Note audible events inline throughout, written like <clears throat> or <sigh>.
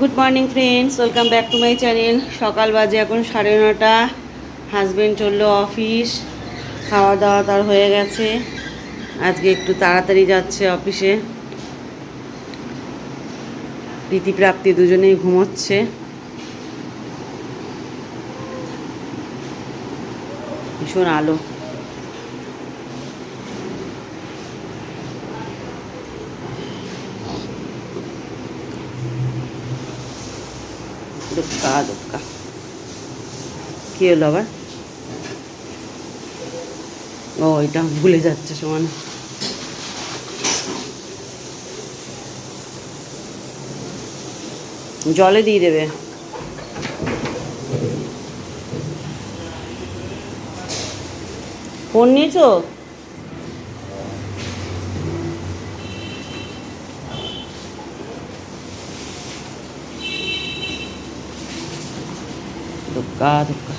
Good morning friends welcome back to my channel সকাল বাজে এখন সাড়ে নটা। হাজবেন্ড চলল অফিস খাওয়া দাওয়া তার হয়ে গেছে। আজকে একটু তাড়াতাড়ি যাচ্ছে অফিসে প্রীতি, প্রাপ্তি দুজনেই ঘুমোচ্ছে। ভীষণ আলো। দুক্কা দুক্কা কি হলো আবার ও এটা ভুলে যাচ্ছে সমান জলে দিয়ে দেবে ফোন নিয়েছো দুক্কা দুক্কা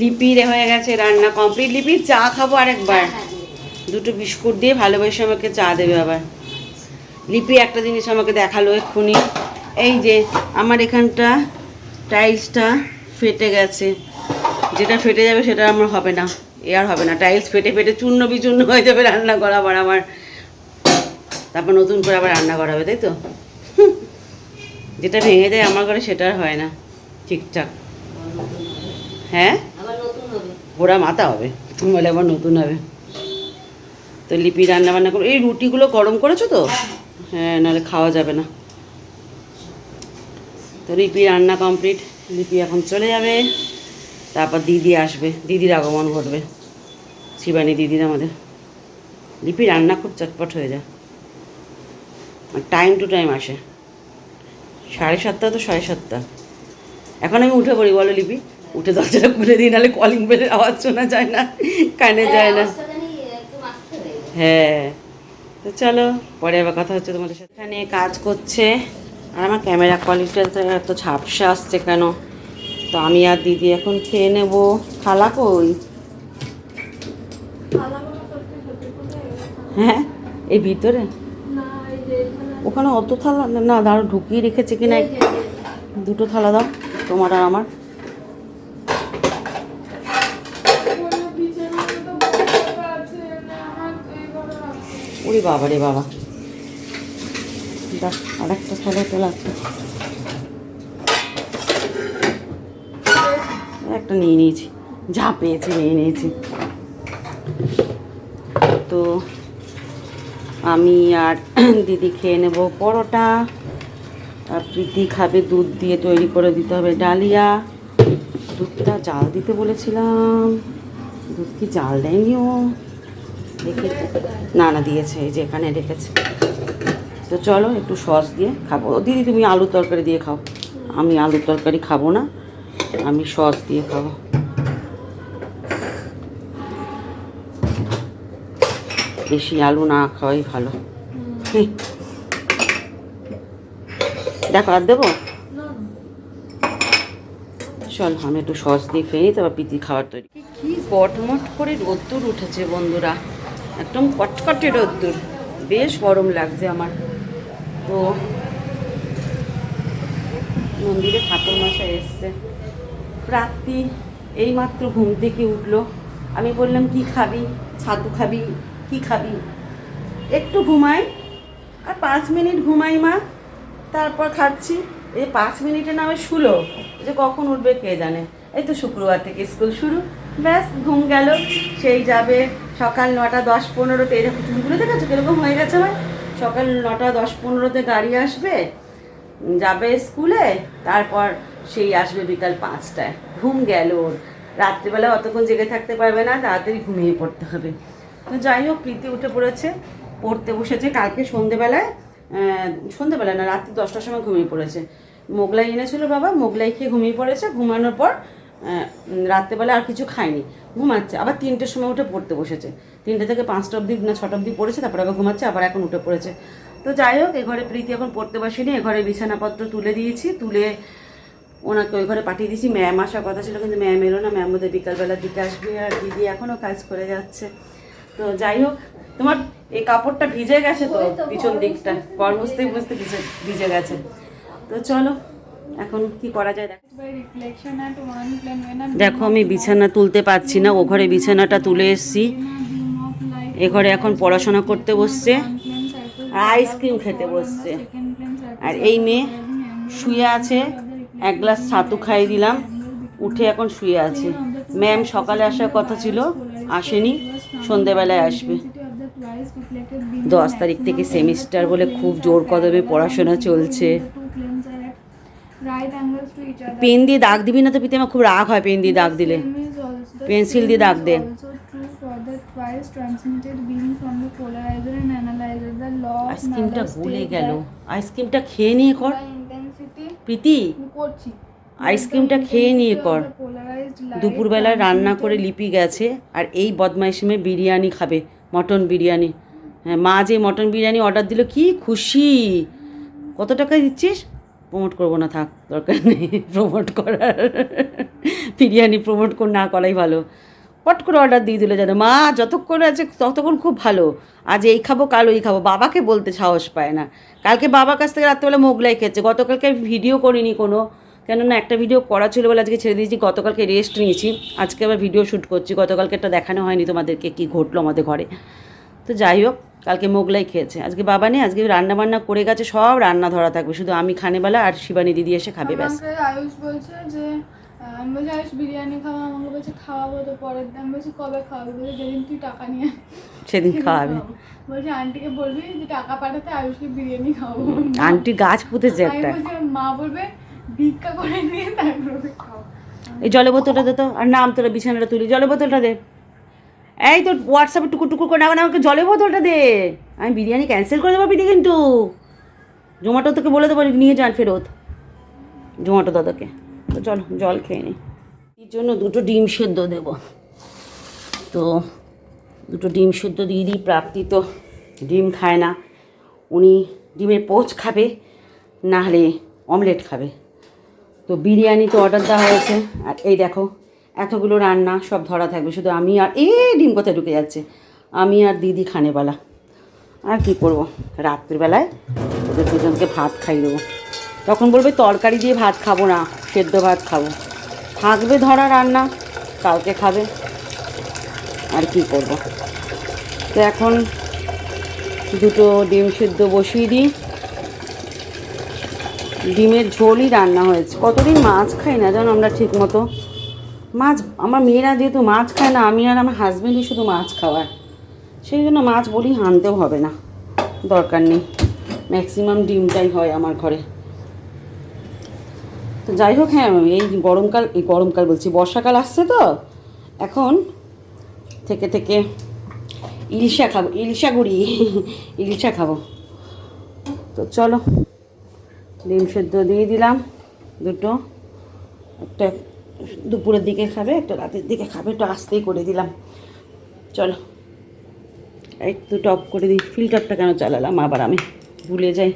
লিপির হয়ে গেছে রান্না কমপ্লিট। লিপির চা খাব আরেকবার। দুটো বিস্কুট দিয়ে ভালোবেসে আমাকে চা দেবে আবার। লিপি একটা জিনিস আমাকে দেখাল এক্ষুনি। এই যে আমার এখানটা টাইলসটা ফেটে গেছে। যেটা ফেটে যাবে সেটা আমার হবে না। এ আর হবে না। টাইলস ফেটে ফেটে চূর্ণ বিচূর্ণ হয়ে যাবে রান্না করা আবার আমার। তারপর নতুন করে আবার রান্না করা হবে তাই তো। যেটা ভেঙে যায় আমার ঘরে সেটা হয় না, ঠিকঠাক। হ্যাঁ? ঘোড়া মাথা হবে বলে আবার নতুন হবে। তো লিপি রান্না বান্না করো এই রুটিগুলো গরম করেছ তো? হ্যাঁ নাহলে খাওয়া যাবে না। তো লিপি রান্না কমপ্লিট, লিপি এখন চলে যাবে। তারপর দিদি আসবে, দিদির আগমন ঘটবে। শিবানী দিদির আমাদের। লিপি রান্না খুব চটপট হয়ে যায়। টাইম টু টাইম আসে। সাড়ে সাতটা তো সাড়ে সাতটা। এখন আমি উঠে পড়ি, বলো লিপি। উঠে দরজাটা খুলে দিই, নাহলে কলিং বেলের আওয়াজ শোনা যায় না, কানে যায় না। হয়ে, তো চলো, পরে আবার কথা হচ্ছে তোমাদের সাথে। এখানে কাজ করছে, আর আমার ক্যামেরা কোয়ালিটিটা এত ঝাপসা আসছে কেন? তো আমি আর দিদি এখন খেয়ে নেব। খালা কই? হ্যাঁ এই ভিতরে? ওখানে অত থালা না, দাঁড়ো ঢুকিয়ে রেখেছে কিনা দুটো থালা দাও তোমার আর আমার। ওরে বাবা রে বাবা। দাও আর একটা থালা তো লাগবে একটা নিয়ে নিয়েছি যা পেয়েছি নিয়ে নিয়েছি। তো আমি আর <clears throat> দিদি খেয়ে নেব পরোটা। প্রীতি খাবে দুধ দিয়ে তৈরি করে দিতে হবে ডালিয়া। দুধটা জাল দিতে বলেছিলাম। দুধ কি জাল দেয়নি ও? দেখি। না না, দিয়েছে, এই যে এখানে রেখেছে। তো চলো একটু সস দিয়ে খাব। দিদি, তুমি আলু তরকারি দিয়ে খাও। আমি আলু তরকারি খাব না। আমি সস দিয়ে খাব। বেশি আলু না খাওয়াই ভালো। দেখো, আর দেবো? চল, আমি একটু সস দিয়ে নিই, তারপর পিতি খাবার তৈরি। কি কটমট করে রোদ্দুর উঠেছে বন্ধুরা। একদম কটকটে রোদ্দুর। বেশ গরম লাগছে আমার। তো মন্দিরে ঠাকুর মশাই এসছে। প্রাপ্তি এইমাত্র ঘুম থেকে উঠল। আমি বললাম, কি খাবি? ছাতু খাবি? কি খাবি? একটু ঘুমাই, আর পাঁচ মিনিট ঘুমাই মা। তারপর খাচ্ছি। এই পাঁচ মিনিটে নামে শুলো যে কখন উঠবে কে জানে। এই তো শুক্রবার থেকে স্কুল শুরু। ব্যাস, ঘুম গেল। সেই যাবে সকাল নটা দশ পনেরোতে। এরকম চুলগুলো দেখেছ কীরকম হয়ে গেছে ভাই? সকাল নটা দশ পনেরোতে গাড়ি আসবে, যাবে স্কুলে, তারপর সেই আসবে বিকাল পাঁচটায়। ঘুম গেল ওর। রাত্রিবেলা অতক্ষণ জেগে থাকতে পারবে না, তাড়াতাড়ি ঘুমিয়ে পড়তে হবে। তো যাই হোক, প্রীতি উঠে পড়েছে, পড়তে বসেছে। কালকে সন্ধেবেলায় সন্ধেবেলায় না, রাত্রি দশটার সময় ঘুমিয়ে পড়েছে। মোগলাই এনেছিল বাবা, মোগলাই খেয়ে ঘুমিয়ে পড়েছে। ঘুমানোর পর রাত্রেবেলা আর কিছু খায়নি, ঘুমাচ্ছে। আবার তিনটের সময় উঠে পড়তে বসেছে। তিনটে থেকে পাঁচটা অবধি না, ছটা অবধি পড়েছে, তারপর আবার ঘুমাচ্ছে, আবার এখন উঠে পড়েছে। তো যাই হোক, এ ঘরে প্রীতি এখন পড়তে বসেনি, এ ঘরে বিছানাপত্র তুলে দিয়েছি, তুলে ওনাকে ওই ঘরে পাঠিয়ে দিয়েছি। ম্যাম আসার কথা ছিল, কিন্তু ম্যাম এলো না। ম্যাম ওদের বিকালবেলার দিকে আসবে। আর দিদি এখনও কাজ করে যাচ্ছে। তো যাই হোক তোমার এই কাপড়টা ভিজে গেছে তো পিছন দিকটা। ঘর মুছতে মুছতে ভিজে ভিজে গেছে। তো চলো এখন কি করা যায় দেখো। আমি বিছানা তুলতে পারছি না ও ঘরে বিছানাটা তুলে এসছি। এ ঘরে এখন পড়াশোনা করতে বসছে আর আইসক্রিম খেতে বসছে। আর এই মেয়ে শুয়ে আছে এক গ্লাস ছাতু খাইয়ে দিলাম উঠে এখন শুয়ে আছে। ম্যাম সকালে আসার কথা ছিল আসেনি সন্ধেবেলায় আসবে। দশ তারিখ থেকে সেমিস্টার বলে খুব জোর কদমে পড়াশোনা চলছে। পেন দিয়ে দাগ দিবি না তো পিতে আমার খুব রাগ হয় পেন দিয়ে দাগ দিলে। পেন্সিল দিয়ে দাগ দে। আইসক্রিমটা ভুলে গেল আইসক্রিমটা খেয়ে নিয়ে কর। প্রীতি। আইসক্রিমটা খেয়ে নিয়ে কর। দুপুরবেলায় রান্না করে লিপি গেছে আর এই বদমাইশিমে বিরিয়ানি খাবে, মটন বিরিয়ানি। হ্যাঁ মা যে মটন বিরিয়ানি অর্ডার দিল, কি খুশি। কত টাকা দিচ্ছিস? প্রমোট করব না, থাক, দরকার নেই প্রমোট করার। বিরিয়ানি প্রমোট কর, না করাই ভালো। পট করে অর্ডার দিয়ে দিল যেন। মা যতক্ষণ আছে, ততক্ষণ খুব ভালো। আজ এই খাব, কাল ওই খাব। বাবাকে বলতে সাহস পায় না। কালকে বাবার কাছ থেকে রাত্রেবেলা মোগলাই খেয়েছে। গতকালকে ভিডিও করিনি কোনো। কেননা একটা ভিডিও করা ছিল বলে আজকে ছেড়ে দিয়েছি গতকালকে রেস্ট নিয়েছি। আজকে আবার ভিডিও শ্যুট করছি গতকালকে একটা দেখানো হয়নি তোমাদেরকে কি ঘটলো আমাদের ঘরে। তো যাই হোক কালকে মোগলাই খেয়েছে। আজকে বাবা নেই আজকে রান্না বান্না করে গেছে সব রান্না ধরা থাকবে। শুধু আমি খানেবেলা আর শিবানী দিদি এসে খাবে ব্যাস। আয়ুষ বলছে যে আমি বলছি আয়ুষ বিরিয়ানি খাওয়া আমাকে বলছে খাওয়াবো তো পরের দিন। বলছি কবে খাওয়াবি? বলছে যেদিন তুই টাকা নিয়ে <laughs> সেদিন খাওয়াবো। বলছি আন্টিকে বলবি যে টাকা পাঠাতে আয়ুষকে বিরিয়ানি খাওয়াবো। আন্টি গাছ পুঁতেছে একটা। মা বলবে ভিক্ষা করে নিয়ে তারপরে এই জলের বোতলটা দে তো, আর নাম তোরা, বিছানাটা তুলি জলের বোতলটা দে। এই তোর হোয়াটসঅ্যাপে টুকুর টুকুর করে না, আমাকে জলের বোতলটা দে। আমি বিরিয়ানি ক্যান্সেল করে দেবো পিঠে কিন্তু। জোম্যাটো তোকে বলে দেবো, নিয়ে যান ফেরত। জোম্যাটো দাদাকে। তো চলো, জল খেয়ে নিই এর জন্য দুটো ডিম সেদ্ধ দেব। তো দুটো ডিম সেদ্ধ দিয়ে দিই, প্রাপ্তি তো ডিম খায় না। উনি ডিমের পোচ খাবে, না হলে অমলেট খাবে। তো বিরিয়ানি তো অর্ডার দেওয়া হয়েছে। আর এই দেখো, এতগুলো রান্না সব ধরা থাকবে। শুধু আমি আর এ ডিম কোথায় ঢুকে যাচ্ছে? আমি আর দিদি খানেবেলা আর কি করব? রাত্রিবেলায় ওদের দুজনকে ভাত খাই দেবো। তখন বলবে, তরকারি দিয়ে ভাত খাব না, সেদ্ধ ভাত খাব। থাকবে ধরা রান্না, কালকে খাবে। আর কি করব? তো এখন দুটো ডিম সেদ্ধ বসিয়ে দিই। ডিমের ঝোলই রান্না হয়েছে। কতদিন মাছ খাই না জানো আমরা ঠিক মতো মাছ, আমার মেয়েরা যেহেতু মাছ খায় না, আমি আর আমার হাজব্যান্ডই শুধু মাছ খাওয়ার সেই জন্য মাছ বলি আনতেও হবে না, দরকার নেই। ম্যাক্সিমাম ডিমটাই হয় আমার ঘরে। তো যাই হোক হ্যাঁ এই গরমকাল এই গরমকাল বলছি, বর্ষাকাল আসছে তো? এখন থেকে থেকে ইলিশা খাব, ইলিশা গুড়ি, ইলিশা খাব। তো চলো। ডিম সেদ্ধ দিয়ে দিলাম দুটো। একটা দুপুরের দিকে খাবে, একটা রাতের দিকে খাবে, একটু আস্তেই করে দিলাম। চলো একটু টপ করে দিই। ফিল্টারটা কেন চালালাম? আবার আমি ভুলে যাই।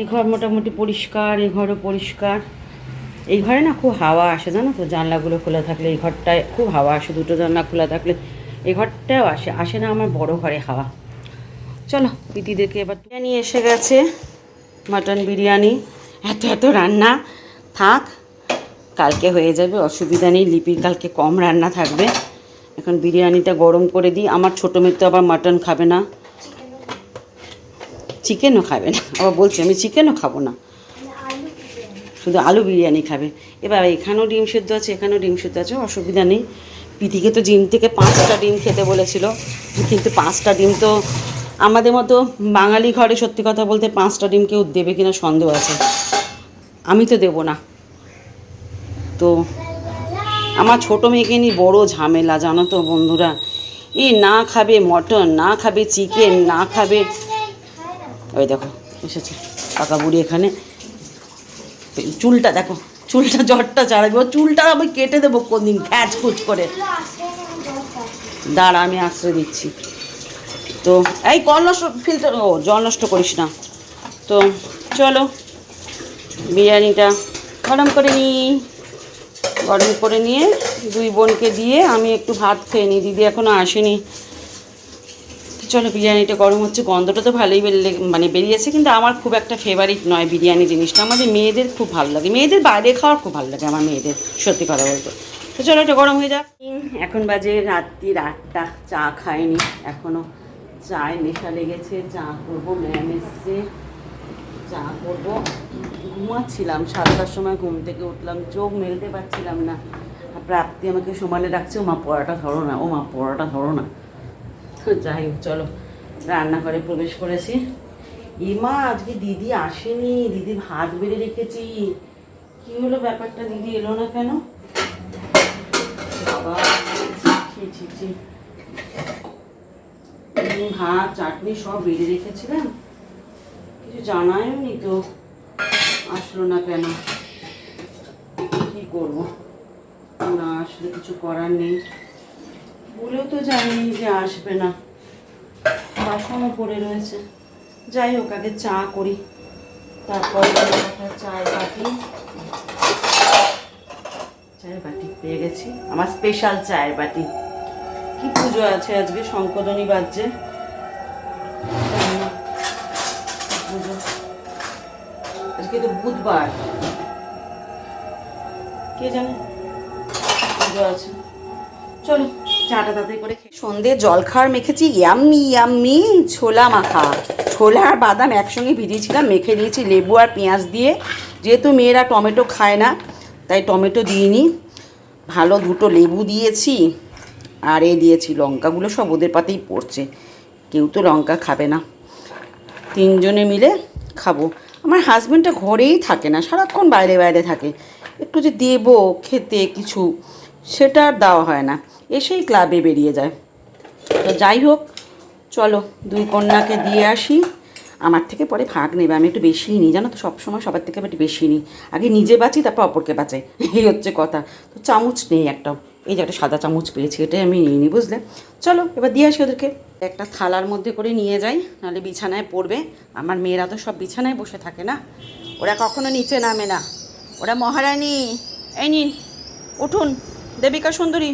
এই ঘর মোটামুটি পরিষ্কার, এই ঘরও পরিষ্কার। এই ঘরে না খুব হাওয়া আসে, জানো তো? জানলাগুলো খোলা থাকলে, এই ঘরটায় খুব হাওয়া আসে, দুটো জানলা খোলা থাকলে। এই ঘরটাও আসে আসে না আমার বড় ঘরে হাওয়া। চলো পিটিদেরকে এবার বিরিয়ানি এসে গেছে। মাটন বিরিয়ানি, এত এত রান্না। থাক, কালকে হয়ে যাবে, অসুবিধা নেই, লিপির কালকে কম রান্না থাকবে। এখন বিরিয়ানিটা গরম করে দিই। আমার ছোটো মেয়ে তো আবার মাটন খাবে না। চিকেনও খাবে না। আবার বলছি, আমি চিকেনও খাব না। শুধু আলু বিরিয়ানি খাবে। এবার এখানেও ডিম সেদ্ধ আছে, এখানেও ডিম সেদ্ধ আছে, অসুবিধা নেই। পিতিকে তো ডিম থেকে পাঁচটা ডিম খেতে বলেছিল। কিন্তু পাঁচটা ডিম তো আমাদের মতো বাঙালি ঘরে সত্যি কথা বলতে পাঁচটা ডিম কেউ দেবে কিনা সন্দেহ আছে। আমি তো দেবো না। তো আমার ছোটো মেয়েকে নিয়ে বড়ো ঝামেলা, জানো তো বন্ধুরা। এ না খাবে মটন, না খাবে চিকেন, না খাবে ওই দেখো, এসেছে কাকা বুড়ি এখানে। চুলটা দেখো, চুলটা চালাবে ও চুলটা আমি কেটে দেবো কোনদিন ঘ্যাচ খুচ করে। দাঁড়া, আমি আশ্রয় দিচ্ছি। তো, এই কল নষ্ট ফিল্টার ও, জল নষ্ট করিস না। তো, চলো, বিরিয়ানিটা গরম করে নিই। গরম করে নিয়ে দুই বোনকে দিয়ে আমি একটু ভাত খেয়ে নিই। দিদি এখনও আসেনি। চলো, বিরিয়ানিটা গরম হচ্ছে, গন্ধটা তো ভালোই বেরিয়ে মানে বেরিয়েছে, কিন্তু আমার খুব একটা ফেভারিট নয় বিরিয়ানি জিনিসটা। আমাদের মেয়েদের খুব ভালো লাগে। মেয়েদের বাইরে খাওয়ার খুব ভালো লাগে আমার মেয়েদের, সত্যি কথা বলতে। তো চলো, এটা গরম হয়ে যাক। এখন বাজে রাত্রির আটটা, চা খাইনি এখনও চায় নেশা লেগেছে চা করব, ম্যাম এসছে চা করব। ঘুমাচ্ছিলাম, সাতটার সময় ঘুম থেকে উঠলাম, চোখ মেলতে পারছিলাম না। প্রাপ্তি আমাকে সমানে ডাকছে ও মা পড়াটা ধরো না ও মা পড়াটা ধরো না। যাই হোক, চলো, রান্নাঘরে প্রবেশ করেছি। ইমা, আজকে দিদি আসেনি, দিদি ভাত বেড়ে রেখেছি। কি হলো ব্যাপারটা? দিদি এলো না কেন? বাবা ছি ছি ছি। উম, ভাত চাটনি সব বেড়ে রেখেছিলাম কিছু জানায়নি তো। আসলো না কেন? কি করব? না আসলে কিছু করার নেই। বলেও তো জানি যে আসবে না। বাসনও পড়ে রয়েছে। যাই হোক আগে চা করি। তারপর চায়ের বাটি। চায়ের বাটি পেয়ে গেছি। আমার স্পেশাল চায়ের বাটি। কি পুজো আছে আজকে? শঙ্করণী বাজছে। আজকে তো বুধবার। কে জানে? পুজো আছে। চলো, চাটা তাড়াতাড়ি করে সন্ধে জলখাবার মেখেছি, ইয়াম্মি ইয়াম্মি, ছোলা মাখা। ছোলা আর বাদাম একসঙ্গে ভিজিয়েছিলাম, মেখে নিয়েছি লেবু আর পেঁয়াজ দিয়ে। যেহেতু মেয়েরা টমেটো খায় না, তাই টমেটো দিইনি। ভালো দুটো লেবু দিয়েছি। আর এ দিয়েছি, লঙ্কাগুলো সব ওদের পাতেই পড়ছে। কেউ তো লঙ্কা খাবে না। তিনজনে মিলে খাব। আমার হাজব্যান্ডটা ঘরেই থাকে না, সারাক্ষণ বাইরে বাইরে থাকে। একটু যে দেবো, খেতে কিছু, সেটা আর দেওয়া হয় না। এসেই ক্লাবে বেরিয়ে যায়। তো যাই হোক, চলো, দুই কন্যাকে দিয়ে আসি। আমার থেকে পরে ভাগ নেবে, আমি একটু বেশিই নিই। জানো তো, সবসময় সবার থেকে আমি একটু বেশি নিই। আগে নিজে বাঁচি, তারপর অপরকে বাঁচাই। এই হচ্ছে কথা। তো চামচ নেই একটা এই যে একটা সাদা চামচ পেয়েছি, এটাই আমি নিয়ে নিই, বুঝলে? চলো, এবার দিয়ে আসি ওদেরকে। একটা থালার মধ্যে করে নিয়ে যাই, নাহলে বিছানায় পড়বে। আমার মেয়েরা তো সব বিছানায় বসে থাকে না। ওরা কখনো নিচে নামে না। ওরা মহারানী, এই নিন, উঠুন, দেবিকা সুন্দরী,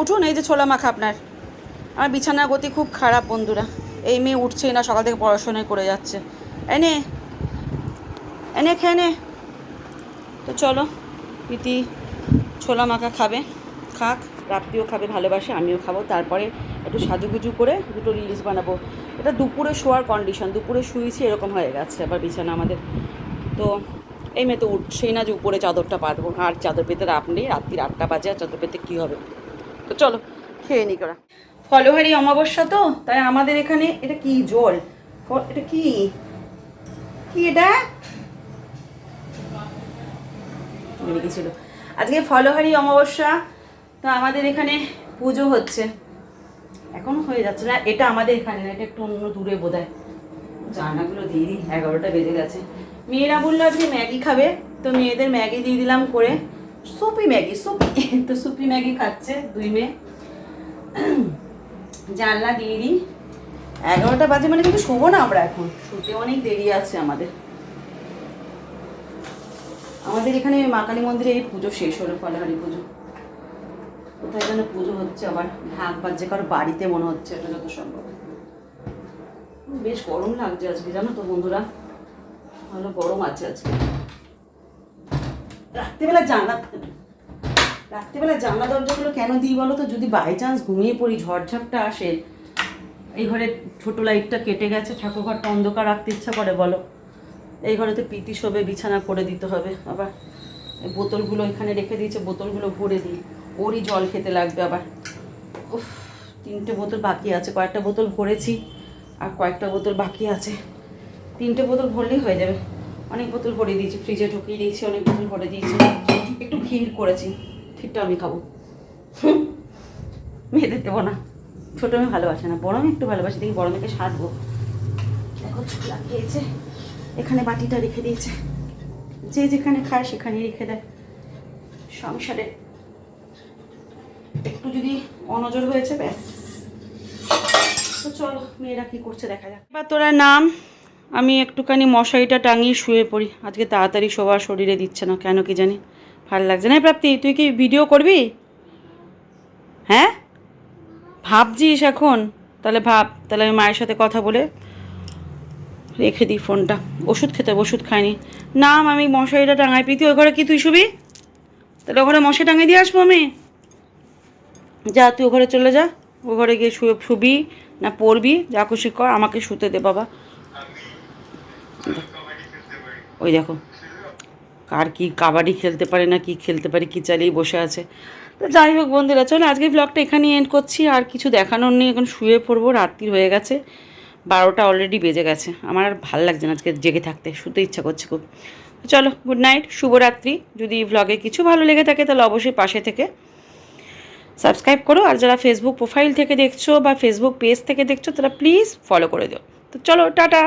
উঠুন, এই যে ছোলা মাখা আপনার। আমার বিছানার গতি খুব খারাপ, বন্ধুরা। এই মেয়ে উঠছেই না, সকাল থেকে পড়াশোনায় করে যাচ্ছে। এনে এনে খেয়ে নে। তো চলো, প্রীতি ছোলা মাখা খাবে। খাক, রাত্রিও খাবে, ভালোবাসে, আমিও খাব। তারপরে একটু সাজুগুজু করে দুটো রিলস বানাবো। এটা দুপুরে শোয়ার কন্ডিশন দুপুরে শুয়েছি, এরকম হয়ে গেছে। আবার বিছানা আমাদের। তো এই মেয়ে তো উঠছেই না যে উপরে চাদরটা পাতবো। আর চাদর পেতে রাত নেই রাত্রির আটটা বাজে, আর চাদর পেতে কী হবে? তো চলো, খেয়ে নি করা ফলোহারি অমাবস্যা তো, তাই আমাদের এখানে এটা কি জল? এটা কি? কি এটা? ছিল। আজকে ফলোহারি অমাবস্যা তো আমাদের এখানে পুজো হচ্ছে। এখন হয়ে যাচ্ছে না, এটা আমাদের এখানে না, এটা একটু অন্য দূরে বোধ হয় জানাগুলো দিয়ে দিই, এগারোটা বেজে গেছে। মেয়েরা বলল আজকে ম্যাগি খাবে, তো মেয়েদের ম্যাগি দিয়ে দিলাম করে। Soupy Maggi, soupy. <laughs> তো সুপি ম্যাগি খাচ্ছে দুই মেয়ে। <clears throat> জানলা দিয়ে দিই। এগারোটা বাজে মানে কিন্তু শোবো না আমরা এখন। শুতে অনেক দেরি আছে আমাদের। আমাদের এখানে মা কালী মন্দিরে এই পুজো শেষ হলো, ফলহারি পুজো। কোথায় যেন পুজো হচ্ছে, আবার ঢাক বাজছে, কারও বাড়িতে মনে হচ্ছে এটা যত সম্ভব। বেশ গরম লাগছে আজকে, জানো তো বন্ধুরা? ভালো গরম আছে আজকে। রাত্রিবেলা জানলা রাত্রিবেলা জানলা দরজাগুলো কেন দিই বলো তো? যদি বাই চান্স ঘুমিয়ে পড়ি, ঝড়ঝাপটা আসে, এই ঘরে ছোটো লাইটটা কেটে গেছে ঠাকুর ঘরটা অন্ধকার রাখতে ইচ্ছা করে বলো। এই ঘরে তো পিটি শোবে, বিছানা করে দিতে হবে, আবার বোতলগুলো এখানে রেখে দিয়েছে, বোতলগুলো ভরে দিই। ওরই জল খেতে লাগবে আবার। উফ, তিনটে বোতল বাকি আছে, কয়েকটা বোতল ভরেছি আর কয়েকটা বোতল বাকি আছে। তিনটে বোতল ভরলেই হয়ে যাবে। অনেক বোতল ভরে দিয়েছি ফ্রিজে ঢুকিয়ে দিয়েছি, অনেক বোতল ভরে দিয়েছি। একটু ক্ষীর করেছি ক্ষীরটা আমি খাব। মেয়েদের দেবো না। ছোটো আমি ভালোবাসে না, বড় মেয়ে একটু ভালোবাসে, দেখি বড় মেয়েকে সারবো। দেখো ছোলা খেয়েছে এখানে বাটিটা রেখে দিয়েছে। যে যেখানে খায় সেখানেই রেখে দেয়। সংসারে একটু যদি অনজর হয়েছে, ব্যাস। তো চলো, মেয়েরা কি করছে দেখা যাক। এবার তোরা নাম, আমি একটুখানি মশারিটা টাঙিয়ে শুয়ে পড়ি। আজকে তাড়াতাড়ি শোবার শরীরে দিচ্ছে না, কেন কি জানি? ভালো লাগছে না। প্রাপ্তি, তুই কি ভিডিও করবি? হ্যাঁ? ভাবছিস এখন? তাহলে ভাব, তাহলে আমি মায়ের সাথে কথা বলে রেখে দিই ফোনটা। ওষুধ খেতে ওষুধ খাইনি। না আমি মশারিটা টাঙাই। প্রীতি, ওই ঘরে কি তুই শুবি? তাহলে ও ঘরে মশারি টাঙিয়ে দিয়ে আসব আমি? যা, তুই ঘরে চলে যা। ও ঘরে গিয়ে শুয়ে, শুবি না পড়বি, যা খুশি কর, আমাকে শুতে দে বাবা। ওই দেখো, কার কি কাবাডি খেলতে পারে না, কি খেলতে পারে, কি চালিয়ে বসে আছে। তো যাই হোক বন্ধুরা, চলো আজকে ব্লগটা এখানেই এন্ড করছি। আর কিছু দেখানোর নেই, এখন শুয়ে পড়ব, রাত্রি হয়ে গেছে। বারোটা অলরেডি বেজে গেছে। আমার আর ভালো লাগছে না আজকে জেগে থাকতে, শুতে ইচ্ছা করছে খুব। চলো গুড নাইট শুভরাত্রি। যদি ব্লগে কিছু ভালো লেগে থাকে, তাহলে অবশ্যই পাশে থেকে সাবস্ক্রাইব করো আর যারা ফেসবুক প্রোফাইল থেকে দেখছ বা ফেসবুক পেজ থেকে দেখছ, তারা প্লিজ ফলো করে দিও। তো চলো, টাটা।